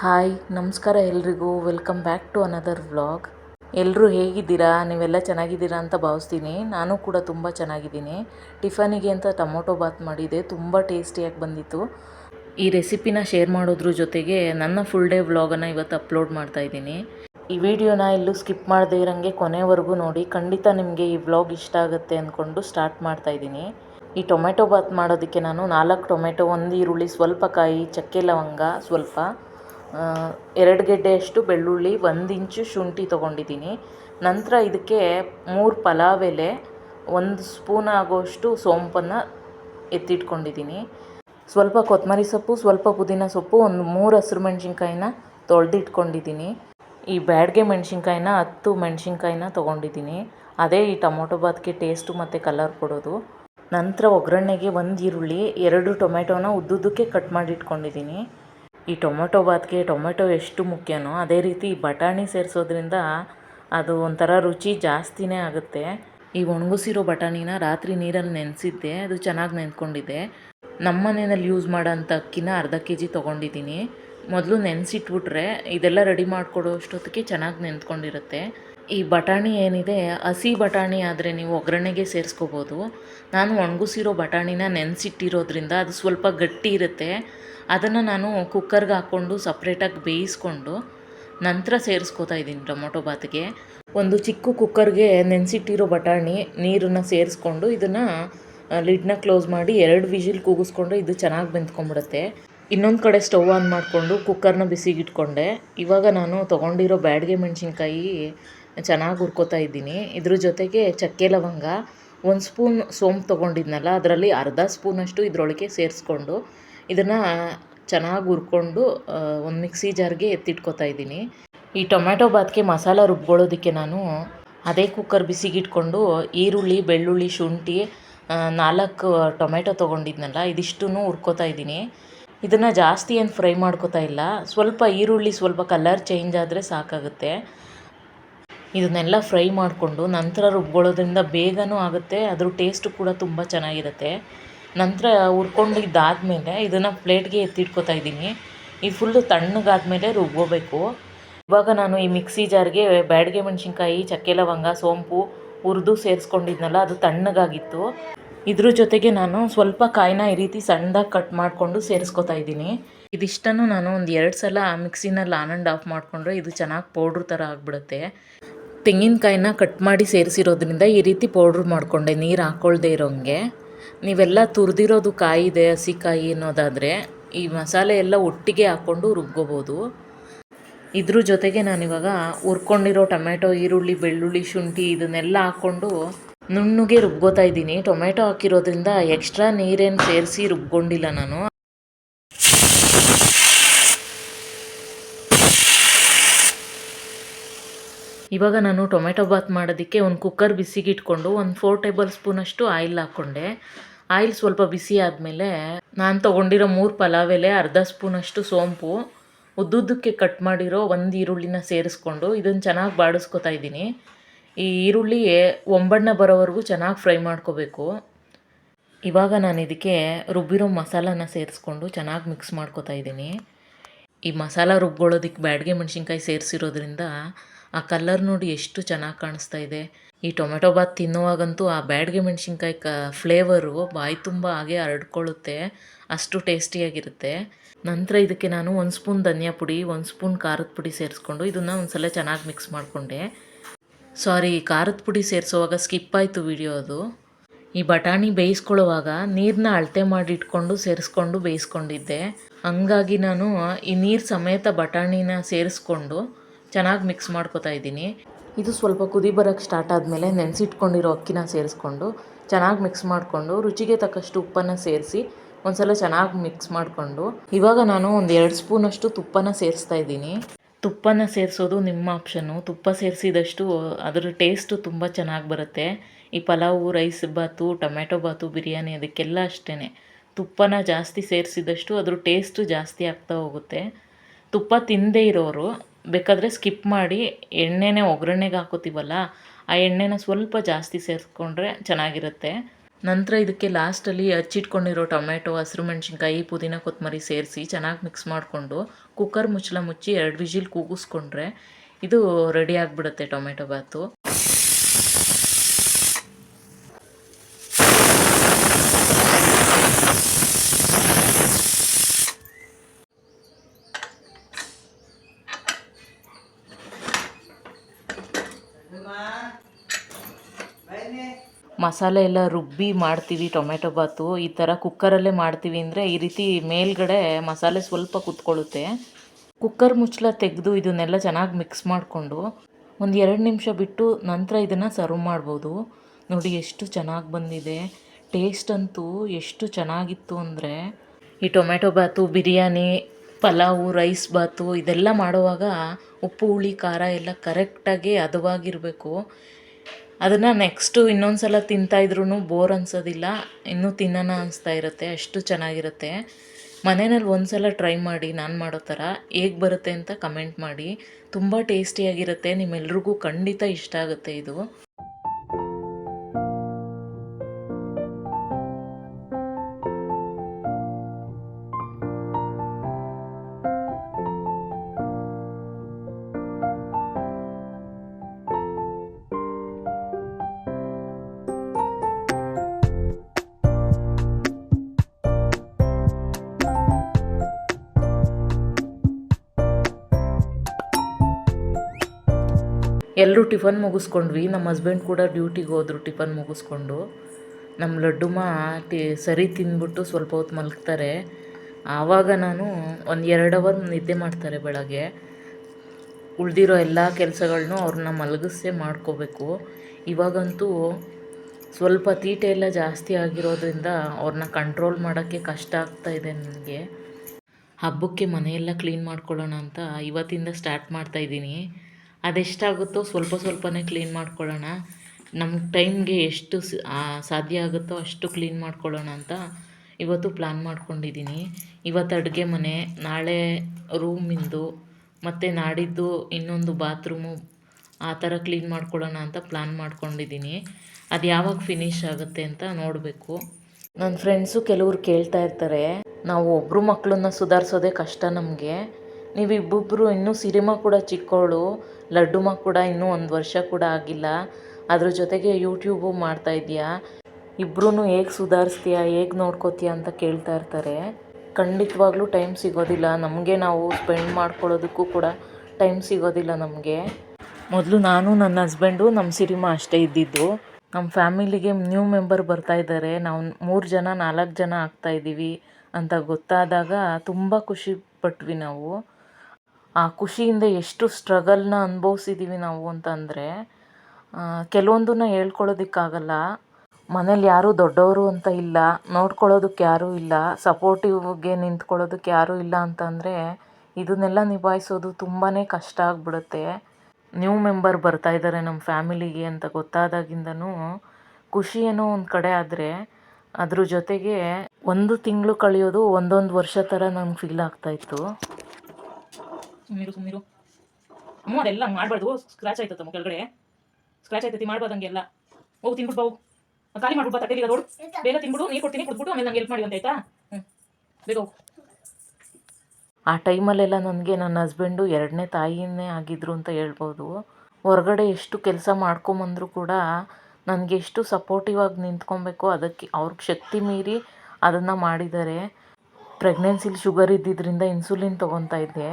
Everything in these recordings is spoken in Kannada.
ಹಾಯ್, ನಮಸ್ಕಾರ ಎಲ್ರಿಗೂ. Welcome back to another vlog ಎಲ್ಲರೂ ಹೇಗಿದ್ದೀರಾ? ನೀವೆಲ್ಲ ಚೆನ್ನಾಗಿದ್ದೀರಾ ಅಂತ ಭಾವಿಸ್ತೀನಿ. ನಾನು ಕೂಡ ತುಂಬ ಚೆನ್ನಾಗಿದ್ದೀನಿ. ಟಿಫನಿಗೆ ಅಂತ ಟೊಮೊಟೊ ಬಾತ್ ಮಾಡಿದೆ. ತುಂಬ ಟೇಸ್ಟಿಯಾಗಿ ಬಂದಿತ್ತು. ಈ ರೆಸಿಪಿನ ಶೇರ್ ಮಾಡೋದ್ರ ಜೊತೆಗೆ ನನ್ನ ಫುಲ್ ಡೇ ವ್ಲಾಗನ್ನು ಇವತ್ತು ಅಪ್ಲೋಡ್ ಮಾಡ್ತಾ ಇದ್ದೀನಿ. ಈ ವಿಡಿಯೋನ ಎಲ್ಲೂ ಸ್ಕಿಪ್ ಮಾಡದೇ ಇರೋಂಗೆ ಕೊನೆವರೆಗೂ ನೋಡಿ. ಖಂಡಿತ ನಿಮಗೆ ಈ ವ್ಲಾಗ್ ಇಷ್ಟ ಆಗುತ್ತೆ ಅಂದ್ಕೊಂಡು ಸ್ಟಾರ್ಟ್ ಮಾಡ್ತಾ ಇದ್ದೀನಿ. ಈ ಟೊಮೆಟೊ ಬಾತ್ ಮಾಡೋದಕ್ಕೆ ನಾನು ನಾಲ್ಕು ಟೊಮೆಟೊ, ಒಂದು ಈರುಳ್ಳಿ, ಸ್ವಲ್ಪ ಕಾಯಿ, ಚಕ್ಕೆ ಲವಂಗ, ಸ್ವಲ್ಪ ಎರಡು ಗೆಡ್ಡೆಯಷ್ಟು ಬೆಳ್ಳುಳ್ಳಿ, ಒಂದು ಇಂಚು ಶುಂಠಿ ತೊಗೊಂಡಿದ್ದೀನಿ. ನಂತರ ಇದಕ್ಕೆ ಮೂರು ಪಲಾವ್ ಎಲೆ ಒಂದು ಸ್ಪೂನ್ ಆಗೋಷ್ಟು ಸೋಂಪನ್ನು ಎತ್ತಿಟ್ಕೊಂಡಿದ್ದೀನಿ. ಸ್ವಲ್ಪ ಕೊತ್ತಂಬರಿ ಸೊಪ್ಪು, ಸ್ವಲ್ಪ ಪುದೀನ ಸೊಪ್ಪು, ಒಂದು ಮೂರು ಹಸಿರು ಮೆಣಸಿನ್ಕಾಯಿನ ತೊಳೆದಿಟ್ಕೊಂಡಿದ್ದೀನಿ. ಈ ಬ್ಯಾಡ್ಗೆ ಮೆಣಸಿನ್ಕಾಯಿನ, ಹತ್ತು ಮೆಣಸಿನ್ಕಾಯಿನ ತೊಗೊಂಡಿದ್ದೀನಿ. ಅದೇ ಈ ಟೊಮೊಟೊ ಬಾತ್ಗೆ ಟೇಸ್ಟು ಮತ್ತು ಕಲರ್ ಕೊಡೋದು. ನಂತರ ಒಗ್ಗರಣೆಗೆ ಒಂದು ಈರುಳ್ಳಿ, ಎರಡು ಟೊಮೆಟೊನ ಉದ್ದುದ್ದಕ್ಕೆ ಕಟ್ ಮಾಡಿ ಇಟ್ಕೊಂಡಿದ್ದೀನಿ ಈ ಟೊಮೊಟೊ ಬಾತ್ಗೆ ಟೊಮೆಟೊ ಎಷ್ಟು ಮುಖ್ಯನೋ ಅದೇ ರೀತಿ ಬಟಾಣಿ ಸೇರಿಸೋದ್ರಿಂದ ಅದು ಒಂಥರ ರುಚಿ ಜಾಸ್ತಿನೇ ಆಗುತ್ತೆ. ಈ ಒಣಗಿಸಿರೋ ಬಟಾಣಿನ ರಾತ್ರಿ ನೀರಲ್ಲಿ ನೆನೆಸಿದ್ದೆ, ಅದು ಚೆನ್ನಾಗಿ ನೆನ್ಕೊಂಡಿದ್ದೆ ನಮ್ಮ ಮನೆಯಲ್ಲಿ ಯೂಸ್ ಮಾಡೋಂಥ ಅಕ್ಕಿನ ಅರ್ಧ ಕೆ ಜಿ ತೊಗೊಂಡಿದ್ದೀನಿ. ಮೊದಲು ನೆನೆಸಿಟ್ಬಿಟ್ರೆ ಇದೆಲ್ಲ ರೆಡಿ ಮಾಡಿಕೊಡೋ ಅಷ್ಟೊತ್ತಿಗೆ ಚೆನ್ನಾಗಿ ನೆಂದ್ಕೊಂಡಿರುತ್ತೆ ಈ ಬಟಾಣಿ ಏನಿದೆ, ಹಸಿ ಬಟಾಣಿ ಆದರೆ ನೀವು ಒಗ್ಗರಣೆಗೆ ಸೇರಿಸ್ಕೋಬೋದು. ನಾನು ಒಣಗಿಸಿರೋ ಬಟಾಣಿನ ನೆನೆಸಿಟ್ಟಿರೋದ್ರಿಂದ ಅದು ಸ್ವಲ್ಪ ಗಟ್ಟಿ ಇರುತ್ತೆ. ಅದನ್ನು ನಾನು ಕುಕ್ಕರ್ಗೆ ಹಾಕ್ಕೊಂಡು ಸಪ್ರೇಟಾಗಿ ಬೇಯಿಸ್ಕೊಂಡು ನಂತರ ಸೇರಿಸ್ಕೋತಾ ಇದ್ದೀನಿ ಟೊಮೊಟೊ ಬಾತ್ಗೆ. ಒಂದು ಚಿಕ್ಕ ಕುಕ್ಕರ್ಗೆ ನೆನೆಸಿಟ್ಟಿರೋ ಬಟಾಣಿ ನೀರನ್ನು ಸೇರಿಸ್ಕೊಂಡು ಇದನ್ನು ಲಿಡ್ನ ಕ್ಲೋಸ್ ಮಾಡಿ ಎರಡು ವಿಜಿಲ್ ಕೂಗಿಸ್ಕೊಂಡು ಇದು ಚೆನ್ನಾಗಿ ಬೆಂದ್ಕೊಂಡ್ಬಿಡುತ್ತೆ. ಇನ್ನೊಂದು ಕಡೆ ಸ್ಟವ್ ಆನ್ ಮಾಡಿಕೊಂಡು ಕುಕ್ಕರ್ನ ಬಿಸಿಗಿಟ್ಕೊಂಡೆ. ಇವಾಗ ನಾನು ತೊಗೊಂಡಿರೋ ಬ್ಯಾಡ್ಗೆ ಮೆಣಸಿನ್ಕಾಯಿ ಚೆನ್ನಾಗಿ ಹುರ್ಕೋತಾ ಇದ್ದೀನಿ. ಇದ್ರ ಜೊತೆಗೆ ಚಕ್ಕೆ ಲವಂಗ, ಒಂದು ಸ್ಪೂನ್ ಸೋಂಪು ತೊಗೊಂಡಿದ್ನಲ್ಲ, ಅದರಲ್ಲಿ ಅರ್ಧ ಸ್ಪೂನಷ್ಟು ಇದರೊಳಗೆ ಸೇರಿಸ್ಕೊಂಡು ಇದನ್ನು ಚೆನ್ನಾಗಿ ಹುರ್ಕೊಂಡು ಒಂದು ಮಿಕ್ಸಿ ಜಾರ್ಗೆ ಎತ್ತಿಟ್ಕೊತಾ ಇದ್ದೀನಿ. ಈ ಟೊಮ್ಯಾಟೊ ಬಾತ್ಗೆ ಮಸಾಲ ರುಬ್ಕೊಳ್ಳೋದಕ್ಕೆ ನಾನು ಅದೇ ಕುಕ್ಕರ್ ಬಿಸಿಗಿಟ್ಕೊಂಡು ಈರುಳ್ಳಿ, ಬೆಳ್ಳುಳ್ಳಿ, ಶುಂಠಿ ನಾಲ್ಕು ಟೊಮೆಟೊ ತೊಗೊಂಡಿದ್ನಲ್ಲ ಇದಿಷ್ಟೂ ಹುರ್ಕೋತಾ ಇದ್ದೀನಿ. ಇದನ್ನು ಜಾಸ್ತಿ ಏನು ಫ್ರೈ ಮಾಡ್ಕೋತಾ ಇಲ್ಲ. ಸ್ವಲ್ಪ ಈರುಳ್ಳಿ, ಸ್ವಲ್ಪ ಕಲರ್ ಚೇಂಜ್ ಆದರೆ ಸಾಕಾಗುತ್ತೆ. ಇದನ್ನೆಲ್ಲ ಫ್ರೈ ಮಾಡಿಕೊಂಡು ನಂತರ ರುಬ್ಕೊಳ್ಳೋದ್ರಿಂದ ಬೇಗನೂ ಆಗುತ್ತೆ, ಅದ್ರ ಟೇಸ್ಟು ಕೂಡ ತುಂಬ ಚೆನ್ನಾಗಿರುತ್ತೆ. ನಂತರ ಹುರ್ಕೊಂಡಿದ್ದಾದಮೇಲೆ ಇದನ್ನು ಪ್ಲೇಟ್ಗೆ ಎತ್ತಿಟ್ಕೊತಾ ಇದ್ದೀನಿ. ಈ ಫುಲ್ಲು ತಣ್ಣಗಾದ್ಮೇಲೆ ರುಬ್ಬೋಬೇಕು ಇವಾಗ ನಾನು ಈ ಮಿಕ್ಸಿ ಜಾರ್ಗೆ ಬ್ಯಾಡ್ಗೆ ಮೆಣಸಿನ್ಕಾಯಿ, ಚಕ್ಕೆ ಲವಂಗ, ಸೋಂಪು ಹುರಿದು ಸೇರಿಸ್ಕೊಂಡಿದ್ನಲ್ಲ, ಅದು ತಣ್ಣಗಾಗಿತ್ತು. ಇದ್ರ ಜೊತೆಗೆ ನಾನು ಸ್ವಲ್ಪ ಕಾಯಿನ ಈ ರೀತಿ ಸಣ್ಣದಾಗಿ ಕಟ್ ಮಾಡಿಕೊಂಡು ಸೇರಿಸ್ಕೊತಾ ಇದ್ದೀನಿ. ಇದಿಷ್ಟನ್ನು ನಾನು ಒಂದು ಎರಡು ಸಲ ಮಿಕ್ಸಿನಲ್ಲಿ ಆನ್ ಆ್ಯಂಡ್ ಆಫ್ ಮಾಡಿಕೊಂಡ್ರೆ ಇದು ಚೆನ್ನಾಗಿ ಪೌಡ್ರ್ ಥರ ಆಗಿಬಿಡುತ್ತೆ. ತೆಂಗಿನಕಾಯಿನ ಕಟ್ ಮಾಡಿ ಸೇರಿಸಿರೋದ್ರಿಂದ ಈ ರೀತಿ ಪೌಡ್ರ್ ಮಾಡಿಕೊಂಡೆ, ನೀರು ಹಾಕ್ಕೊಳ್ದೇ ಇರೋಂಗೆ. ನೀವೆಲ್ಲ ತುರಿದಿರೋದು ಕಾಯಿ ಇದೆ ಹಸಿ ಕಾಯಿ ಅನ್ನೋದಾದರೆ ಈ ಮಸಾಲೆ ಎಲ್ಲ ಒಟ್ಟಿಗೆ ಹಾಕ್ಕೊಂಡು ರುಬ್ಕೋಬೋದು. ಇದ್ರ ಜೊತೆಗೆ ನಾನಿವಾಗ ಹುರ್ಕೊಂಡಿರೋ ಟೊಮೆಟೊ ಈರುಳ್ಳಿ, ಬೆಳ್ಳುಳ್ಳಿ, ಶುಂಠಿ ಇದನ್ನೆಲ್ಲ ಹಾಕ್ಕೊಂಡು ನುಣ್ಣಗೆ ರುಬ್ಕೋತಾ ಇದ್ದೀನಿ. ಟೊಮೆಟೊ ಹಾಕಿರೋದ್ರಿಂದ ಎಕ್ಸ್ಟ್ರಾ ನೀರೇನು ಸೇರಿಸಿ ರುಬ್ಕೊಂಡಿಲ್ಲ ನಾನು. ಇವಾಗ ನಾನು ಟೊಮೆಟೊ ಬಾತ್ ಮಾಡೋದಕ್ಕೆ ಒಂದು ಕುಕ್ಕರ್ ಬಿಸಿಗೆ ಇಟ್ಕೊಂಡು ಒಂದು ಫೋರ್ ಟೇಬಲ್ ಸ್ಪೂನಷ್ಟು ಆಯಿಲ್ ಹಾಕ್ಕೊಂಡೆ. ಆಯಿಲ್ ಸ್ವಲ್ಪ ಬಿಸಿ ಆದಮೇಲೆ ನಾನು ತೊಗೊಂಡಿರೋ ಮೂರು ಪಲಾವ್ ಎಲೆ ಅರ್ಧ ಸ್ಪೂನಷ್ಟು ಸೋಂಪು. ಉದ್ದುದ್ದಕ್ಕೆ ಕಟ್ ಮಾಡಿರೋ ಒಂದು ಈರುಳ್ಳಿನ ಸೇರಿಸ್ಕೊಂಡು ಇದನ್ನು ಚೆನ್ನಾಗಿ ಬಾಡಿಸ್ಕೊತಾ ಇದ್ದೀನಿ. ಈ ಈರುಳ್ಳಿ ಒಂಬಣ್ಣ ಬರೋವರೆಗೂ ಚೆನ್ನಾಗಿ ಫ್ರೈ ಮಾಡ್ಕೋಬೇಕು. ಇವಾಗ ನಾನು ಇದಕ್ಕೆ ರುಬ್ಬಿರೋ ಮಸಾಲಾನ ಸೇರಿಸ್ಕೊಂಡು ಚೆನ್ನಾಗಿ ಮಿಕ್ಸ್ ಮಾಡ್ಕೋತಾ ಇದ್ದೀನಿ. ಈ ಮಸಾಲ ರುಬ್ಕೊಳ್ಳೋದಕ್ಕೆ ಬ್ಯಾಡಿಗೆ ಮೆಣಸಿನ್ಕಾಯಿ ಸೇರಿಸಿರೋದ್ರಿಂದ ಆ ಕಲ್ಲರ್ ನೋಡಿ ಎಷ್ಟು ಚೆನ್ನಾಗಿ ಕಾಣಿಸ್ತಾ ಇದೆ. ಈ ಟೊಮೆಟೊ ಬಾತ್ ತಿನ್ನುವಾಗಂತೂ ಆ ಬ್ಯಾಡ್ಗೆ ಮೆಣಸಿನ್ಕಾಯಿ ಕ ಫ್ಲೇವರು ಬಾಯಿ ತುಂಬ ಹಾಗೆ ಹರಡ್ಕೊಳ್ಳುತ್ತೆ. ಅಷ್ಟು ಟೇಸ್ಟಿಯಾಗಿರುತ್ತೆ ನಂತರ ಇದಕ್ಕೆ ನಾನು ಒಂದು ಸ್ಪೂನ್ ಧನಿಯಾ ಪುಡಿ, ಒಂದು ಸ್ಪೂನ್ ಖಾರದ ಪುಡಿ ಸೇರಿಸ್ಕೊಂಡು ಇದನ್ನು ಒಂದು ಸಲ ಚೆನ್ನಾಗಿ ಮಿಕ್ಸ್ ಮಾಡಿಕೊಂಡೆ. ಸಾರಿ ಖಾರದ ಪುಡಿ ಸೇರಿಸುವಾಗ ಸ್ಕಿಪ್ ಆಯಿತು ವಿಡಿಯೋ ಅದು. ಈ ಬಟಾಣಿ ಬೇಯಿಸ್ಕೊಳ್ಳುವಾಗ ನೀರನ್ನ ಅಳತೆ ಮಾಡಿ ಇಟ್ಕೊಂಡು ಸೇರಿಸ್ಕೊಂಡು ಬೇಯಿಸ್ಕೊಂಡಿದ್ದೆ. ಹಂಗಾಗಿ ನಾನು ಈ ನೀರು ಸಮೇತ ಬಟಾಣಿನ ಸೇರಿಸ್ಕೊಂಡು ಚೆನ್ನಾಗಿ ಮಿಕ್ಸ್ ಮಾಡ್ಕೋತಾ ಇದ್ದೀನಿ. ಇದು ಸ್ವಲ್ಪ ಕುದಿ ಬರೋಕ್ಕೆ ಸ್ಟಾರ್ಟ್ ಆದಮೇಲೆ ನೆನೆಸಿಟ್ಕೊಂಡಿರೋ ಅಕ್ಕಿನ ಸೇರಿಸ್ಕೊಂಡು ಚೆನ್ನಾಗಿ ಮಿಕ್ಸ್ ಮಾಡಿಕೊಂಡು ರುಚಿಗೆ ತಕ್ಕಷ್ಟು ಉಪ್ಪನ್ನು ಸೇರಿಸಿ ಒಂದ್ಸಲ ಚೆನ್ನಾಗಿ ಮಿಕ್ಸ್ ಮಾಡಿಕೊಂಡು ಇವಾಗ ನಾನು ಒಂದು ಎರಡು ಸ್ಪೂನಷ್ಟು ತುಪ್ಪನ ಸೇರಿಸ್ತಾ ಇದ್ದೀನಿ. ತುಪ್ಪನ ಸೇರಿಸೋದು ನಿಮ್ಮ ಆಪ್ಷನ್ನು ತುಪ್ಪ ಸೇರಿಸಿದಷ್ಟು ಅದರ ಟೇಸ್ಟು ತುಂಬ ಚೆನ್ನಾಗಿ ಬರುತ್ತೆ. ಈ ಪಲಾವು ರೈಸ್ ಬಾತು ಟೊಮೆಟೊ ಬಾತು ಬಿರಿಯಾನಿ ಅದಕ್ಕೆಲ್ಲ ಅಷ್ಟೇ ತುಪ್ಪನ ಜಾಸ್ತಿ ಸೇರಿಸಿದಷ್ಟು ಅದ್ರ ಟೇಸ್ಟು ಜಾಸ್ತಿ ಆಗ್ತಾ ಹೋಗುತ್ತೆ. ತುಪ್ಪ ತಿಂದೇ ಇರೋರು ಬೇಕಾದರೆ ಸ್ಕಿಪ್ ಮಾಡಿ ಎಣ್ಣೆನೇ ಒಗ್ಗರಣೆಗೆ ಹಾಕೋತೀವಲ್ಲ, ಆ ಎಣ್ಣೆನ ಸ್ವಲ್ಪ ಜಾಸ್ತಿ ಸೇರಿಸ್ಕೊಂಡ್ರೆ ಚೆನ್ನಾಗಿರುತ್ತೆ. ನಂತರ ಇದಕ್ಕೆ ಲಾಸ್ಟಲ್ಲಿ ಹಚ್ಚಿಟ್ಕೊಂಡಿರೋ ಟೊಮೆಟೊ ಹಸಿರು ಮೆಣಸಿನ್ಕಾಯಿ, ಪುದೀನ ಕೊತ್ತಂಬರಿ ಸೇರಿಸಿ ಚೆನ್ನಾಗಿ ಮಿಕ್ಸ್ ಮಾಡಿಕೊಂಡು ಕುಕ್ಕರ್ ಮುಚ್ಚಳ ಮುಚ್ಚಿ ಎರಡು ವಿಜಿಲ್ ಕೂಗಿಸ್ಕೊಂಡ್ರೆ ಇದು ರೆಡಿ ಆಗಿಬಿಡುತ್ತೆ ಟೊಮೆಟೊ ಬಾತು. ಮಸಾಲೆ ಎಲ್ಲ ರುಬ್ಬಿ ಮಾಡ್ತೀವಿ ಟೊಮೆಟೊ ಬಾತು. ಈ ಥರ ಕುಕ್ಕರಲ್ಲೇ ಮಾಡ್ತೀವಿ ಅಂದರೆ ಈ ರೀತಿ ಮೇಲ್ಗಡೆ ಮಸಾಲೆ ಸ್ವಲ್ಪ ಕುತ್ಕೊಳ್ಳುತ್ತೆ. ಕುಕ್ಕರ್ ಮುಚ್ಚಲ ತೆಗೆದು ಇದನ್ನೆಲ್ಲ ಚೆನ್ನಾಗಿ ಮಿಕ್ಸ್ ಮಾಡಿಕೊಂಡು ಒಂದು ಎರಡು ನಿಮಿಷ ಬಿಟ್ಟು ನಂತರ ಇದನ್ನು ಸರ್ವ್ ಮಾಡ್ಬೋದು. ನೋಡಿ ಎಷ್ಟು ಚೆನ್ನಾಗಿ ಬಂದಿದೆ. ಟೇಸ್ಟ್ ಅಂತೂ ಎಷ್ಟು ಚೆನ್ನಾಗಿತ್ತು ಅಂದರೆ ಈ ಟೊಮೆಟೊ ಬಾತು, ಬಿರಿಯಾನಿ, ಪಲಾವು, ರೈಸ್ ಬಾತು ಇದೆಲ್ಲ ಮಾಡುವಾಗ ಉಪ್ಪು, ಹುಳಿ, ಖಾರ ಎಲ್ಲ ಕರೆಕ್ಟಾಗಿ ಹದವಾಗಿರಬೇಕು. ಅದನ್ನು ನೆಕ್ಸ್ಟು ಇನ್ನೊಂದು ಸಲ ತಿಂತಾಯಿದ್ರೂ ಬೋರ್ ಅನ್ಸೋದಿಲ್ಲ. ಇನ್ನೂ ತಿನ್ನೋಣ ಅನಿಸ್ತಾ ಇರುತ್ತೆ, ಅಷ್ಟು ಚೆನ್ನಾಗಿರುತ್ತೆ. ಮನೆಯಲ್ಲಿ ಒಂದು ಸಲ ಟ್ರೈ ಮಾಡಿ, ನಾನು ಮಾಡೋ ಥರ ಹೇಗೆ ಬರುತ್ತೆ ಅಂತ ಕಮೆಂಟ್ ಮಾಡಿ. ತುಂಬ ಟೇಸ್ಟಿಯಾಗಿರುತ್ತೆ ನಿಮ್ಮೆಲ್ರಿಗೂ ಖಂಡಿತ ಇಷ್ಟ ಆಗುತ್ತೆ ಇದು. ಎಲ್ಲರೂ ಟಿಫನ್ ಮುಗಿಸ್ಕೊಂಡ್ವಿ. ನಮ್ಮ ಹಸ್ಬೆಂಡ್ ಕೂಡ ಡ್ಯೂಟಿಗೆ ಹೋದರು ಟಿಫನ್ ಮುಗಿಸ್ಕೊಂಡು. ನಮ್ಮ ಲಡ್ಡುಮ್ಮ ಟಿ ಸರಿ ತಿಂದ್ಬಿಟ್ಟು ಸ್ವಲ್ಪ ಹೊತ್ತು ಮಲಗ್ತಾರೆ. ಆವಾಗ ನಾನು ಒಂದು ಎರಡು ಅವರ್ ನಿದ್ದೆ ಮಾಡ್ತಾರೆ ಬೆಳಗ್ಗೆ. ಉಳಿದಿರೋ ಎಲ್ಲ ಕೆಲಸಗಳನ್ನೂ ಅವ್ರನ್ನ ಮಲಗಿಸೇ ಮಾಡ್ಕೋಬೇಕು. ಇವಾಗಂತೂ ಸ್ವಲ್ಪ ತೀಟೆ ಎಲ್ಲ ಜಾಸ್ತಿ ಆಗಿರೋದ್ರಿಂದ ಅವ್ರನ್ನ ಕಂಟ್ರೋಲ್ ಮಾಡೋಕ್ಕೆ ಕಷ್ಟ ಆಗ್ತಾ ಇದೆ ನನಗೆ. ಹಬ್ಬಕ್ಕೆ ಮನೆಯೆಲ್ಲ ಕ್ಲೀನ್ ಮಾಡ್ಕೊಳ್ಳೋಣ ಅಂತ ಇವತ್ತಿಂದ ಸ್ಟಾರ್ಟ್ ಮಾಡ್ತಾ ಇದ್ದೀನಿ. ಅದೆಷ್ಟಾಗುತ್ತೋ ಸ್ವಲ್ಪ ಸ್ವಲ್ಪನೇ ಕ್ಲೀನ್ ಮಾಡ್ಕೊಳ್ಳೋಣ. ನಮ್ಮ ಟೈಮ್ಗೆ ಎಷ್ಟು ಸಾಧ್ಯ ಆಗುತ್ತೋ ಅಷ್ಟು ಕ್ಲೀನ್ ಮಾಡ್ಕೊಳ್ಳೋಣ ಅಂತ ಇವತ್ತು ಪ್ಲ್ಯಾನ್ ಮಾಡ್ಕೊಂಡಿದ್ದೀನಿ ಇವತ್ತು ಅಡುಗೆ ಮನೆ, ನಾಳೆ ರೂಮಿಂದು ಮತ್ತು ನಾಡಿದ್ದು ಇನ್ನೊಂದು ಬಾತ್ರೂಮು ಆ ಥರ ಕ್ಲೀನ್ ಮಾಡ್ಕೊಳ್ಳೋಣ ಅಂತ ಪ್ಲ್ಯಾನ್ ಮಾಡ್ಕೊಂಡಿದ್ದೀನಿ ಅದು ಯಾವಾಗ ಫಿನಿಶ್ ಆಗುತ್ತೆ ಅಂತ ನೋಡಬೇಕು. ನನ್ನ ಫ್ರೆಂಡ್ಸು ಕೆಲವರು ಕೇಳ್ತಾ ಇರ್ತಾರೆ, ನಾವು ಒಬ್ಬರು ಮಕ್ಕಳನ್ನ ಸುಧಾರಿಸೋದೇ ಕಷ್ಟ ನಮಗೆ. ನೀವು ಇಬ್ಬೊಬ್ಬರು ಇನ್ನೂ ಸಿರಿಮ ಕೂಡ ಚಿಕ್ಕವಳು ಲಡ್ಡುಮ ಕೂಡ ಇನ್ನೂ ಒಂದು ವರ್ಷ ಕೂಡ ಆಗಿಲ್ಲ. ಅದ್ರ ಜೊತೆಗೆ ಯೂಟ್ಯೂಬು ಮಾಡ್ತಾ ಇದೆಯಾ ಇಬ್ಬರೂ ಹೇಗೆ ಸುಧಾರಿಸ್ತೀಯಾ, ಹೇಗೆ ನೋಡ್ಕೋತೀಯಾ ಅಂತ ಕೇಳ್ತಾ ಇರ್ತಾರೆ. ಖಂಡಿತವಾಗ್ಲೂ ಟೈಮ್ ಸಿಗೋದಿಲ್ಲ. ನಮಗೆ ನಾವು ಸ್ಪೆಂಡ್ ಮಾಡ್ಕೊಳ್ಳೋದಕ್ಕೂ ಕೂಡ ಟೈಮ್ ಸಿಗೋದಿಲ್ಲ ನಮಗೆ. ಮೊದಲು ನಾನು, ನನ್ನ ಹಸ್ಬೆಂಡು ನಮ್ಮ ಸಿರಿಮ ಅಷ್ಟೇ ಇದ್ದಿದ್ದು. ನಮ್ಮ ಫ್ಯಾಮಿಲಿಗೆ ನ್ಯೂ ಮೆಂಬರ್ ಬರ್ತಾ ಇದ್ದಾರೆ. ನಾವು ಮೂರು ಜನ, ನಾಲ್ಕು ಜನ ಆಗ್ತಾ ಇದ್ದೀವಿ ಅಂತ ಗೊತ್ತಾದಾಗ ತುಂಬ ಖುಷಿ ಪಟ್ವಿ ನಾವು. ಆ ಖುಷಿಯಿಂದ ಎಷ್ಟು ಸ್ಟ್ರಗಲ್ನ ಅನುಭವಿಸಿದ್ದೀವಿ ನಾವು ಅಂತಂದರೆ ಕೆಲವೊಂದನ್ನ ಹೇಳ್ಕೊಳ್ಳೋದಕ್ಕಾಗಲ್ಲ. ಮನೇಲಿ ಯಾರೂ ದೊಡ್ಡವರು ಅಂತ ಇಲ್ಲ ನೋಡ್ಕೊಳ್ಳೋದಕ್ಕೆ ಯಾರೂ ಇಲ್ಲ ಸಪೋರ್ಟಿವ್ಗೆ ನಿಂತ್ಕೊಳ್ಳೋದಕ್ಕೆ ಯಾರೂ ಇಲ್ಲ ಅಂತಂದರೆ, ಇದನ್ನೆಲ್ಲ ನಿಭಾಯಿಸೋದು ತುಂಬಾ ಕಷ್ಟ ಆಗಿಬಿಡುತ್ತೆ. ನ್ಯೂ ಮೆಂಬರ್ ಬರ್ತಾ ಇದ್ದಾರೆ ನಮ್ಮ ಫ್ಯಾಮಿಲಿಗೆ ಅಂತ ಗೊತ್ತಾದಾಗಿಂದನೂ, ಖುಷಿ ಏನೋ ಒಂದು ಕಡೆ ಆದರೆ, ಅದ್ರ ಜೊತೆಗೆ ಒಂದು ತಿಂಗಳು ಕಳೆಯೋದು ಒಂದೊಂದು ವರ್ಷ ಥರ ನಂಗೆ ಫೀಲ್ ಆಗ್ತಾಯಿತ್ತು ಸುಮ್ಮನಿರು ಸುಮ್ಮನಿರು ಅಮ್ಮ ಅದೆಲ್ಲ ಹಂಗೆ ಮಾಡಬಾರ್ದು. ಸ್ಕ್ರಾಚ್ ಆಯ್ತಮ್ಮ ಕೆಳಗಡೆ. ಸ್ಕ್ರಾಚ್ ಆಯ್ತೈತಿ ಮಾಡ್ಬಾರ್ದು ಹಂಗೆಲ್ಲ. ಹೋಗು ತಿನ್ಬಿಟ್ಟು ಬಾವು. ಖಾಲಿ ಮಾಡ್ಬಿಟ್ಟು ಬಾ ತಟ್ಟೆಲಿ ನೋಡು. ಬೇಗ ತಿನ್ಬಿಡು ನೀರು ಕೊಡ್ತೀನಿ ಕೊಟ್ಬಿಟ್ಟು ಆಮೇಲೆ ನಂಗೆ ಹೆಲ್ಪ್ ಮಾಡಿ ಅಂತ ಆಯ್ತಾ? ಹ್ಞೂ ಬೇಗ ಹೋಗು. ಆ ಟೈಮಲ್ಲೆಲ್ಲ ನನಗೆ ನನ್ನ ಹಸ್ಬೆಂಡು ಎರಡನೇ ತಾಯಿನೇ ಆಗಿದ್ರು ಅಂತ ಹೇಳ್ಬೋದು. ಹೊರಗಡೆ ಎಷ್ಟು ಕೆಲಸ ಮಾಡ್ಕೊಂಬಂದರೂ ಕೂಡ ನನಗೆ ಎಷ್ಟು ಸಪೋರ್ಟಿವ್ ಆಗಿ ನಿಂತ್ಕೊಬೇಕು ಅದಕ್ಕೆ ಅವ್ರಿಗೆ ಶಕ್ತಿ ಮೀರಿ ಅದನ್ನು ಮಾಡಿದ್ದಾರೆ ಪ್ರೆಗ್ನೆನ್ಸಿಲಿ ಶುಗರ್ ಇದ್ದಿದ್ದರಿಂದ ಇನ್ಸುಲಿನ್ ತೊಗೊತಾ ಇದ್ದೆ.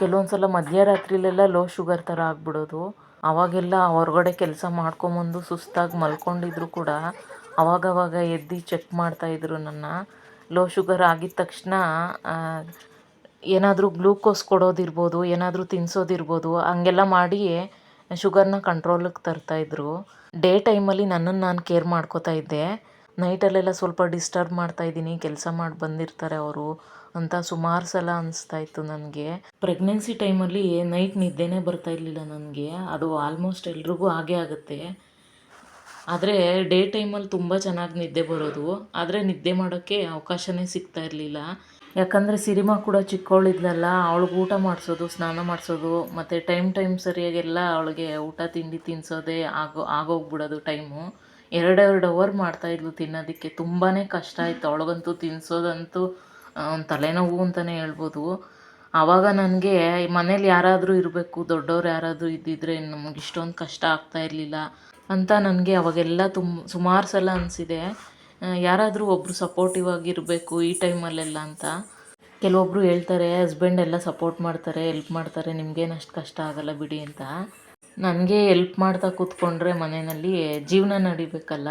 ಕೆಲವೊಂದು ಸಲ ಮಧ್ಯರಾತ್ರಿಲೆಲ್ಲ ಲೋ ಶುಗರ್ ಥರ ಆಗ್ಬಿಡೋದು. ಅವಾಗೆಲ್ಲ ಹೊರಗಡೆ ಕೆಲಸ ಮಾಡ್ಕೊಂಬಂದು ಸುಸ್ತಾಗಿ ಮಲ್ಕೊಂಡಿದ್ರು ಕೂಡ ಅವಾಗವಾಗ ಎದ್ದು ಚೆಕ್ ಮಾಡ್ತಾಯಿದ್ರು ನನ್ನ. ಲೋ ಶುಗರ್ ಆಗಿದ ತಕ್ಷಣ ಏನಾದರೂ ಗ್ಲೂಕೋಸ್ ಕೊಡೋದಿರ್ಬೋದು, ಏನಾದರೂ ತಿನ್ನಿಸೋದಿರ್ಬೋದು ಹಂಗೆಲ್ಲ ಮಾಡಿ ಶುಗರ್ನ ಕಂಟ್ರೋಲಿಗೆ ತರ್ತಾಯಿದ್ರು ಡೇ ಟೈಮಲ್ಲಿ ನನ್ನನ್ನು ನಾನು ಕೇರ್ ಮಾಡ್ಕೋತಾ ಇದ್ದೆ. ನೈಟಲ್ಲೆಲ್ಲ ಸ್ವಲ್ಪ ಡಿಸ್ಟರ್ಬ್ ಮಾಡ್ತಾ ಇದ್ದೀನಿ, ಕೆಲಸ ಮಾಡಿ ಬಂದಿರ್ತಾರೆ ಅವರು ಅಂತ ಸುಮಾರು ಸಲ ಅನಿಸ್ತಾ ಇತ್ತು ನನಗೆ. ಪ್ರೆಗ್ನೆನ್ಸಿ ಟೈಮಲ್ಲಿ ನೈಟ್ ನಿದ್ದೆನೇ ಬರ್ತಾ ಇರಲಿಲ್ಲ ನನಗೆ. ಅದು ಆಲ್ಮೋಸ್ಟ್ ಎಲ್ರಿಗೂ ಹಾಗೇ ಆಗುತ್ತೆ. ಆದರೆ ಡೇ ಟೈಮಲ್ಲಿ ತುಂಬ ಚೆನ್ನಾಗಿ ನಿದ್ದೆ ಬರೋದು. ಆದರೆ ನಿದ್ದೆ ಮಾಡೋಕ್ಕೆ ಅವಕಾಶನೇ ಸಿಗ್ತಾ ಇರಲಿಲ್ಲ. ಯಾಕಂದರೆ ಸಿರಿಮಾ ಕೂಡ ಚಿಕ್ಕವಳಿದ್ಲಲ್ಲ ಅವಳಿಗೆ ಊಟ ಮಾಡಿಸೋದು, ಸ್ನಾನ ಮಾಡಿಸೋದು, ಮತ್ತು ಟೈಮ್ ಟೈಮ್ ಸರಿಯಾಗೆಲ್ಲ ಅವಳಿಗೆ ಊಟ, ತಿಂಡಿ ತಿನ್ನಿಸೋದೇ ಆಗೋ, ಆಗೋಗ್ಬಿಡೋದು ಟೈಮು. ಎರಡೆರಡು ಅವರ್ ಮಾಡ್ತಾಯಿದ್ಲು ತಿನ್ನೋದಕ್ಕೆ. ತುಂಬಾ ಕಷ್ಟ ಆಯಿತು. ಅವಳಿಗಂತೂ ತಿನ್ನಿಸೋದಂತೂ ತಲೆನೋವು ಅಂತಲೇ ಹೇಳ್ಬೋದು. ಆವಾಗ ನನಗೆ ಮನೇಲಿ ಯಾರಾದರೂ ಇರಬೇಕು, ದೊಡ್ಡವ್ರು ಯಾರಾದರೂ ಇದ್ದಿದ್ರೆ ನಮಗೆ ಇಷ್ಟೊಂದು ಕಷ್ಟ ಆಗ್ತಾ ಇರಲಿಲ್ಲ ಅಂತ ನನಗೆ ಅವಾಗೆಲ್ಲ ತುಂಬ ಸುಮಾರು ಸಲ ಅನಿಸಿದೆ. ಯಾರಾದರೂ ಒಬ್ಬರು ಸಪೋರ್ಟಿವ್ ಆಗಿರಬೇಕು ಈ ಟೈಮಲ್ಲೆಲ್ಲ ಅಂತ. ಕೆಲವೊಬ್ಬರು ಹೇಳ್ತಾರೆ ಹಸ್ಬೆಂಡ್ ಎಲ್ಲ ಸಪೋರ್ಟ್ ಮಾಡ್ತಾರೆ ಎಲ್ಪ್ ಮಾಡ್ತಾರೆ, ನಿಮ್ಗೇನು ಅಷ್ಟು ಕಷ್ಟ ಆಗಲ್ಲ ಬಿಡಿ ಅಂತ. ನನಗೆ ಎಲ್ಪ್ ಮಾಡ್ತಾ ಕೂತ್ಕೊಂಡ್ರೆ ಮನೆಯಲ್ಲಿ ಜೀವನ ನಡಿಬೇಕಲ್ಲ?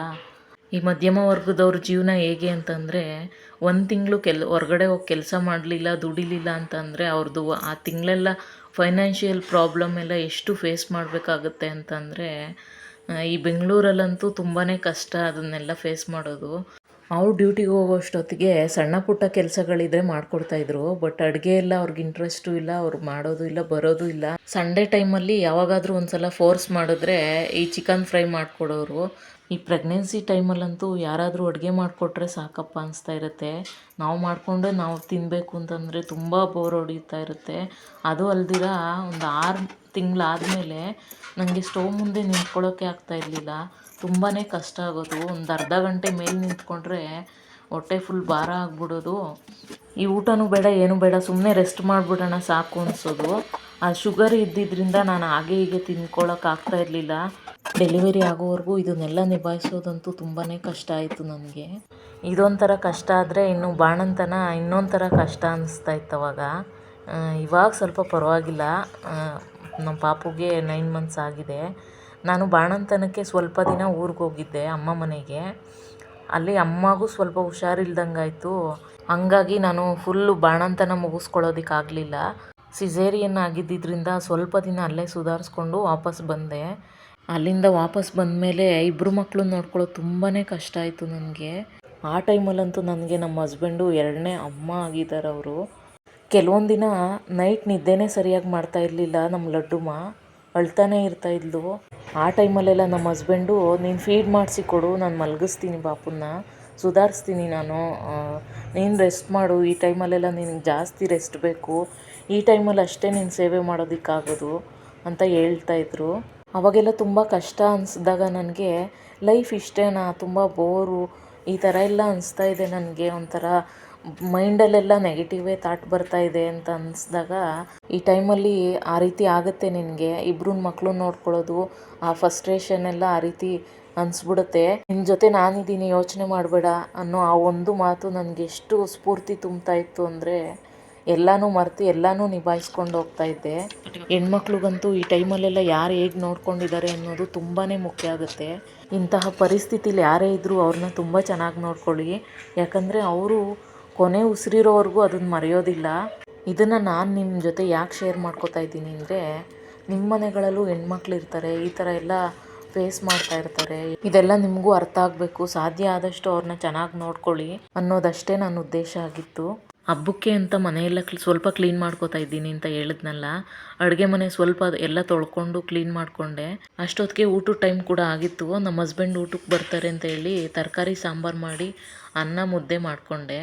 ಈ ಮಧ್ಯಮ ವರ್ಗದವ್ರ ಜೀವನ ಹೇಗೆ ಅಂತಂದರೆ, ಒಂದು ತಿಂಗಳು ಕೆಲ್, ಹೊರ್ಗಡೆ ಹೋಗಿ ಕೆಲಸ ಮಾಡಲಿಲ್ಲ, ದುಡಿಲಿಲ್ಲ ಅಂತಂದರೆ ಅವ್ರದ್ದು ಆ ತಿಂಗಳೆಲ್ಲ ಫೈನಾನ್ಷಿಯಲ್ ಪ್ರಾಬ್ಲಮ್ ಎಲ್ಲ ಎಷ್ಟು ಫೇಸ್ ಮಾಡಬೇಕಾಗುತ್ತೆ ಅಂತಂದರೆ ಈ ಬೆಂಗಳೂರಲ್ಲಂತೂ ತುಂಬಾ ಕಷ್ಟ ಅದನ್ನೆಲ್ಲ ಫೇಸ್ ಮಾಡೋದು. ಅವ್ರು ಡ್ಯೂಟಿಗೆ ಹೋಗೋಷ್ಟೊತ್ತಿಗೆ ಸಣ್ಣ ಪುಟ್ಟ ಕೆಲಸಗಳಿದ್ರೆ ಮಾಡ್ಕೊಡ್ತಾಯಿದ್ರು ಬಟ್ ಅಡುಗೆ ಎಲ್ಲ ಅವ್ರಿಗೆ ಇಂಟ್ರೆಸ್ಟು ಇಲ್ಲ, ಅವ್ರು ಮಾಡೋದು ಇಲ್ಲ, ಬರೋದು ಇಲ್ಲ. ಸಂಡೇ ಟೈಮಲ್ಲಿ ಯಾವಾಗಾದರೂ ಒಂದು ಸಲ ಫೋರ್ಸ್ ಮಾಡಿದ್ರೆ ಈ ಚಿಕನ್ ಫ್ರೈ ಮಾಡಿಕೊಡೋರು. ಈ ಪ್ರೆಗ್ನೆನ್ಸಿ ಟೈಮಲ್ಲಂತೂ ಯಾರಾದರೂ ಅಡುಗೆ ಮಾಡಿಕೊಟ್ರೆ ಸಾಕಪ್ಪ ಅನಿಸ್ತಾ ಇರುತ್ತೆ. ನಾವು ಮಾಡಿಕೊಂಡು ನಾವು ತಿನ್ನಬೇಕು ಅಂತಂದರೆ ತುಂಬ ಬೋರ್ ಹೊಡಿತಾ ಇರುತ್ತೆ. ಅದು ಅಲ್ದಿರ ಒಂದು ಆರು ತಿಂಗಳಾದಮೇಲೆ ನನಗೆ ಸ್ಟವ್ ಮುಂದೆ ನಿಂತ್ಕೊಳ್ಳೋಕ್ಕೆ ಆಗ್ತಾ ಇರಲಿಲ್ಲ. ತುಂಬಾ ಕಷ್ಟ ಆಗೋದು. ಒಂದು ಅರ್ಧ ಗಂಟೆ ಮೇಲೆ ನಿಂತ್ಕೊಂಡ್ರೆ ಹೊಟ್ಟೆ ಫುಲ್ ಭಾರ ಆಗ್ಬಿಡೋದು. ಈ ಊಟನೂ ಬೇಡ, ಏನೂ ಬೇಡ ಸುಮ್ಮನೆ ರೆಸ್ಟ್ ಮಾಡಿಬಿಡೋಣ ಸಾಕು ಅನಿಸೋದು. ಆ ಶುಗರ್ ಇದ್ದಿದ್ದರಿಂದ ನಾನು ಹಾಗೆ ಹೀಗೆ ತಿನ್ಕೊಳ್ಳೋಕೆ ಆಗ್ತಾ ಇರಲಿಲ್ಲ. ಡೆಲಿವರಿ ಆಗೋವರೆಗೂ ಇದನ್ನೆಲ್ಲ ನಿಭಾಯಿಸೋದಂತೂ ತುಂಬಾ ಕಷ್ಟ ಆಯಿತು ನನಗೆ. ಇದೊಂಥರ ಕಷ್ಟ ಆದರೆ ಇನ್ನು ಬಾಣಂತನ ಇನ್ನೊಂಥರ ಕಷ್ಟ ಅನ್ನಿಸ್ತಾ ಇತ್ತು ಅವಾಗ. ಇವಾಗ ಸ್ವಲ್ಪ ಪರವಾಗಿಲ್ಲ. ನಮ್ಮ ಪಾಪುಗೆ ನೈನ್ ಮಂತ್ಸ್ ಆಗಿದೆ. ನಾನು ಬಾಣಂತನಕ್ಕೆ ಸ್ವಲ್ಪ ದಿನ ಊರಿಗೆ ಹೋಗಿದ್ದೆ ಅಮ್ಮ ಮನೆಗೆ. ಅಲ್ಲಿ ಅಮ್ಮಗೂ ಸ್ವಲ್ಪ ಹುಷಾರಿಲ್ದಂಗಾಯಿತು. ಹಂಗಾಗಿ ನಾನು ಫುಲ್ಲು ಬಾಣಂತನ ಮುಗಿಸ್ಕೊಳ್ಳೋದಕ್ಕಾಗಲಿಲ್ಲ. ಸಿಸೇರಿಯನ್ ಆಗಿದ್ದಿದ್ದರಿಂದ ಸ್ವಲ್ಪ ದಿನ ಅಲ್ಲೇ ಸುಧಾರಿಸ್ಕೊಂಡು ವಾಪಸ್ ಬಂದೆ. ಅಲ್ಲಿಂದ ವಾಪಸ್ ಬಂದಮೇಲೆ ಇಬ್ಬರು ಮಕ್ಕಳು ನೋಡ್ಕೊಳ್ಳೋದು ತುಂಬಾ ಕಷ್ಟ ಆಯಿತು ನನಗೆ. ಆ ಟೈಮಲ್ಲಂತೂ ನನಗೆ ನಮ್ಮ ಹಸ್ಬೆಂಡು ಎರಡನೇ ಅಮ್ಮ ಆಗಿದ್ದಾರೆ ಅವರು ಕೆಲವೊಂದು ದಿನ ನೈಟ್ ನಿದ್ದೆನೇ ಸರಿಯಾಗಿ ಮಾಡ್ತಾ ಇರಲಿಲ್ಲ ನಮ್ಮ ಲಡ್ಡುಮ್ಮ ಅಳ್ತಾನೆ ಇರ್ತಾಯಿದ್ಲು ಆ ಟೈಮಲ್ಲೆಲ್ಲ ನಮ್ಮ ಹಸ್ಬೆಂಡು ನೀನು ಫೀಡ್ ಮಾಡಿಸಿ ಕೊಡು, ನಾನು ಮಲಗಿಸ್ತೀನಿ ಬಾಪುನ ಸುಧಾರಿಸ್ತೀನಿ ನಾನು. ನೀನು ರೆಸ್ಟ್ ಮಾಡು. ಈ ಟೈಮಲ್ಲೆಲ್ಲ ನಿನಗೆ ಜಾಸ್ತಿ ರೆಸ್ಟ್ ಬೇಕು. ಈ ಟೈಮಲ್ಲಿ ಅಷ್ಟೇ ನೀನು ಸೇವೆ ಮಾಡೋದಕ್ಕಾಗೋದು, ಅಂತ ಹೇಳ್ತಾಯಿದ್ರು ಅವಾಗೆಲ್ಲ ತುಂಬ ಕಷ್ಟ ಅನಿಸಿದಾಗ ನನಗೆ ಲೈಫ್ ಇಷ್ಟೇನಾ? ತುಂಬ ಬೋರು ಈ ಥರ ಎಲ್ಲ ಅನಿಸ್ತಾ ಇದೆ ನನಗೆ ಒಂಥರ. ಮೈಂಡಲ್ಲೆಲ್ಲ ನೆಗೆಟಿವೇ ಥಾಟ್ ಬರ್ತಾ ಇದೆ ಅಂತ ಅನಿಸ್ದಾಗ, ಈ ಟೈಮಲ್ಲಿ ಆ ರೀತಿ ಆಗುತ್ತೆ ನಿನಗೆ ಇಬ್ರನ್ನ ಮಕ್ಕಳು ನೋಡ್ಕೊಳ್ಳೋದು, ಆ ಫಸ್ಟ್ರೇಷನ್ ಎಲ್ಲ ಆ ರೀತಿ ಅನಿಸ್ಬಿಡುತ್ತೆ. ನಿನ್ನ ಜೊತೆ ನಾನಿದ್ದೀನಿ, ಯೋಚನೆ ಮಾಡಬೇಡ ಅನ್ನೋ ಆ ಒಂದು ಮಾತು ನನಗೆ ಎಷ್ಟು ಸ್ಫೂರ್ತಿ ತುಂಬ್ತಾ ಇತ್ತು ಅಂದರೆ, ಎಲ್ಲನೂ ಮರೆತು ಎಲ್ಲನೂ ನಿಭಾಯಿಸ್ಕೊಂಡು ಹೋಗ್ತಾ ಇದ್ದೆ. ಹೆಣ್ಮಕ್ಳಿಗಂತೂ ಈ ಟೈಮಲ್ಲೆಲ್ಲ ಯಾರು ಹೇಗೆ ನೋಡ್ಕೊಂಡಿದ್ದಾರೆ ಅನ್ನೋದು ತುಂಬಾ ಮುಖ್ಯ ಆಗುತ್ತೆ. ಇಂತಹ ಪರಿಸ್ಥಿತಿಲಿ ಯಾರೇ ಇದ್ದರೂ ಅವ್ರನ್ನ ತುಂಬ ಚೆನ್ನಾಗಿ ನೋಡ್ಕೊಳ್ಳಿ. ಯಾಕಂದರೆ ಅವರು ಕೊನೆ ಉಸಿರಿರೋವರೆಗೂ ಅದನ್ನು ಮರೆಯೋದಿಲ್ಲ. ಇದನ್ನು ನಾನು ನಿಮ್ಮ ಜೊತೆ ಯಾಕೆ ಶೇರ್ ಮಾಡ್ಕೋತಾ ಇದ್ದೀನಿ ಅಂದರೆ ನಿಮ್ಮ ಮನೆಗಳಲ್ಲೂ ಹೆಣ್ಮಕ್ಳು ಇರ್ತಾರೆ, ಈ ಥರ ಎಲ್ಲ ಫೇಸ್ ಮಾಡ್ತಾ ಇರ್ತಾರೆ. ಇದೆಲ್ಲ ನಿಮಗೂ ಅರ್ಥ ಆಗಬೇಕು. ಸಾಧ್ಯ ಆದಷ್ಟು ಅವ್ರನ್ನ ಚೆನ್ನಾಗಿ ನೋಡ್ಕೊಳ್ಳಿ ಅನ್ನೋದಷ್ಟೇ ನನ್ನ ಉದ್ದೇಶ ಆಗಿತ್ತು. ಹಬ್ಬಕ್ಕೆ ಅಂತ ಮನೆಯೆಲ್ಲ ಸ್ವಲ್ಪ ಕ್ಲೀನ್ ಮಾಡ್ಕೋತಾ ಇದ್ದೀನಿ ಅಂತ ಹೇಳಿದ್ನಲ್ಲ, ಅಡುಗೆ ಮನೆ ಸ್ವಲ್ಪ ಎಲ್ಲ ತೊಳ್ಕೊಂಡು ಕ್ಲೀನ್ ಮಾಡಿಕೊಂಡೆ. ಅಷ್ಟೊತ್ತಿಗೆ ಊಟದ ಟೈಮ್ ಕೂಡ ಆಗಿತ್ತು. ನಮ್ಮ ಹಸ್ಬೆಂಡ್ ಊಟಕ್ಕೆ ಬರ್ತಾರೆ ಅಂತ ಹೇಳಿ ತರಕಾರಿ ಸಾಂಬಾರು ಮಾಡಿ ಅನ್ನ ಮುದ್ದೆ ಮಾಡಿಕೊಂಡೆ.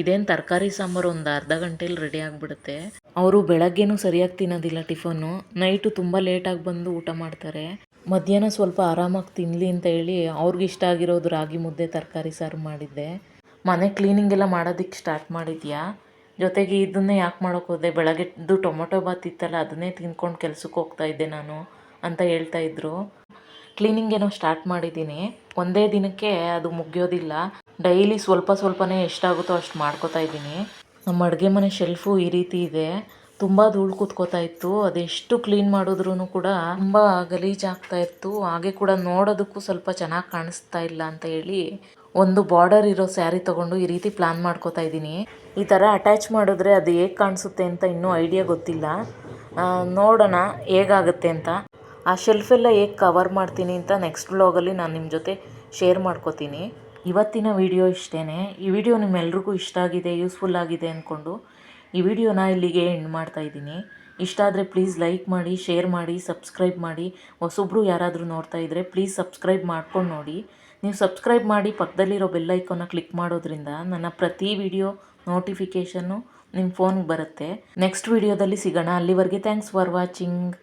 ಇದೇನು ತರಕಾರಿ ಸಾಂಬಾರು ಒಂದು ಅರ್ಧ ಗಂಟೆಲಿ ರೆಡಿ ಆಗಿಬಿಡುತ್ತೆ. ಅವರು ಬೆಳಗ್ಗೆನೂ ಸರಿಯಾಗಿ ತಿನ್ನೋದಿಲ್ಲ ಟಿಫನ್ನು. ನೈಟು ತುಂಬ ಲೇಟಾಗಿ ಬಂದು ಊಟ ಮಾಡ್ತಾರೆ. ಮಧ್ಯಾಹ್ನ ಸ್ವಲ್ಪ ಆರಾಮಾಗಿ ತಿನ್ನಲಿ ಅಂತ ಹೇಳಿ ಅವ್ರಿಗಿಷ್ಟ ಆಗಿರೋದು ರಾಗಿ ಮುದ್ದೆ, ತರಕಾರಿ ಸಾರು ಮಾಡಿದ್ದೆ. ಮನೆ ಕ್ಲೀನಿಂಗ್ ಎಲ್ಲ ಮಾಡೋದಕ್ಕೆ ಸ್ಟಾರ್ಟ್ ಮಾಡಿದ್ಯಾ? ಜೊತೆಗೆ ಇದನ್ನೇ ಯಾಕೆ ಮಾಡೋಕೆ ಹೋದೆ? ಬೆಳಗ್ಗೆದ್ದು ಟೊಮೊಟೊ ಬಾತ್ ಇತ್ತಲ್ಲ, ಅದನ್ನೇ ತಿನ್ಕೊಂಡು ಕೆಲ್ಸಕ್ಕೆ ಹೋಗ್ತಾ ಇದ್ದೆ ನಾನು ಅಂತ ಹೇಳ್ತಾ ಇದ್ರು. ಕ್ಲೀನಿಂಗ್ ಏನೋ ಸ್ಟಾರ್ಟ್ ಮಾಡಿದ್ದೀನಿ. ಒಂದೇ ದಿನಕ್ಕೆ ಅದು ಮುಗಿಯೋದಿಲ್ಲ. ಡೈಲಿ ಸ್ವಲ್ಪ ಸ್ವಲ್ಪನೇ ಎಷ್ಟಾಗುತ್ತೋ ಅಷ್ಟು ಮಾಡ್ಕೋತಾ ಇದ್ದೀನಿ. ನಮ್ಮ ಅಡುಗೆ ಮನೆ ಶೆಲ್ಫು ಈ ರೀತಿ ಇದೆ. ತುಂಬ ಧೂಳು ಕೂತ್ಕೋತಾ ಇತ್ತು. ಅದೆಷ್ಟು ಕ್ಲೀನ್ ಮಾಡಿದ್ರೂ ಕೂಡ ತುಂಬ ಗಲೀಜಾಗ್ತಾ ಇತ್ತು. ಹಾಗೆ ಕೂಡ ನೋಡೋದಕ್ಕೂ ಸ್ವಲ್ಪ ಚೆನ್ನಾಗಿ ಕಾಣಿಸ್ತಾ ಇಲ್ಲ ಅಂತ ಹೇಳಿ ಒಂದು ಬಾರ್ಡರ್ ಇರೋ ಸ್ಯಾರಿ ತಗೊಂಡು ಈ ರೀತಿ ಪ್ಲಾನ್ ಮಾಡ್ಕೋತಾ ಇದ್ದೀನಿ. ಈ ಥರ ಅಟ್ಯಾಚ್ ಮಾಡಿದ್ರೆ ಅದು ಹೇಗೆ ಕಾಣಿಸುತ್ತೆ ಅಂತ ಇನ್ನೂ ಐಡಿಯಾ ಗೊತ್ತಿಲ್ಲ. ನೋಡೋಣ ಹೇಗಾಗುತ್ತೆ ಅಂತ. ಆ ಶೆಲ್ಫೆಲ್ಲ ಹೇಗೆ ಕವರ್ ಮಾಡ್ತೀನಿ ಅಂತ ನೆಕ್ಸ್ಟ್ ವ್ಲಾಗಲ್ಲಿ ನಾನು ನಿಮ್ಮ ಜೊತೆ ಶೇರ್ ಮಾಡ್ಕೋತೀನಿ. ಇವತ್ತಿನ ವಿಡಿಯೋ ಇಷ್ಟೇ ಈ ವಿಡಿಯೋ ನಿಮ್ಮೆಲ್ರಿಗೂ ಇಷ್ಟ ಆಗಿದೆ ಯೂಸ್ಫುಲ್ ಆಗಿದೆ ಅಂದ್ಕೊಂಡು ಈ ವಿಡಿಯೋನ ಇಲ್ಲಿಗೆ ಎಂಡ್ ಮಾಡ್ತಾ ಇದ್ದೀನಿ. ಇಷ್ಟ ಆದರೆ ಪ್ಲೀಸ್ ಲೈಕ್ ಮಾಡಿ ಶೇರ್ ಮಾಡಿ ಸಬ್ಸ್ಕ್ರೈಬ್ ಮಾಡಿ. ಹೊಸೊಬ್ಬರು ಯಾರಾದರೂ ನೋಡ್ತಾ ಇದ್ದರೆ ಪ್ಲೀಸ್ ಸಬ್ಸ್ಕ್ರೈಬ್ ಮಾಡ್ಕೊಂಡು ನೋಡಿ. ನೀವು ಸಬ್ಸ್ಕ್ರೈಬ್ ಮಾಡಿ ಪಕ್ಕದಲ್ಲಿರೋ ಬೆಲ್ ಐಕಾನ್ನ ಕ್ಲಿಕ್ ಮಾಡೋದ್ರಿಂದ ನನ್ನ ಪ್ರತಿ ವಿಡಿಯೋ ನೋಟಿಫಿಕೇಷನ್ನು ನಿಮ್ಮ ಫೋನ್ಗೆ ಬರುತ್ತೆ. ನೆಕ್ಸ್ಟ್ ವಿಡಿಯೋದಲ್ಲಿ ಸಿಗೋಣ. ಅಲ್ಲಿವರೆಗೆ ಥ್ಯಾಂಕ್ಸ್ ಫಾರ್ ವಾಚಿಂಗ್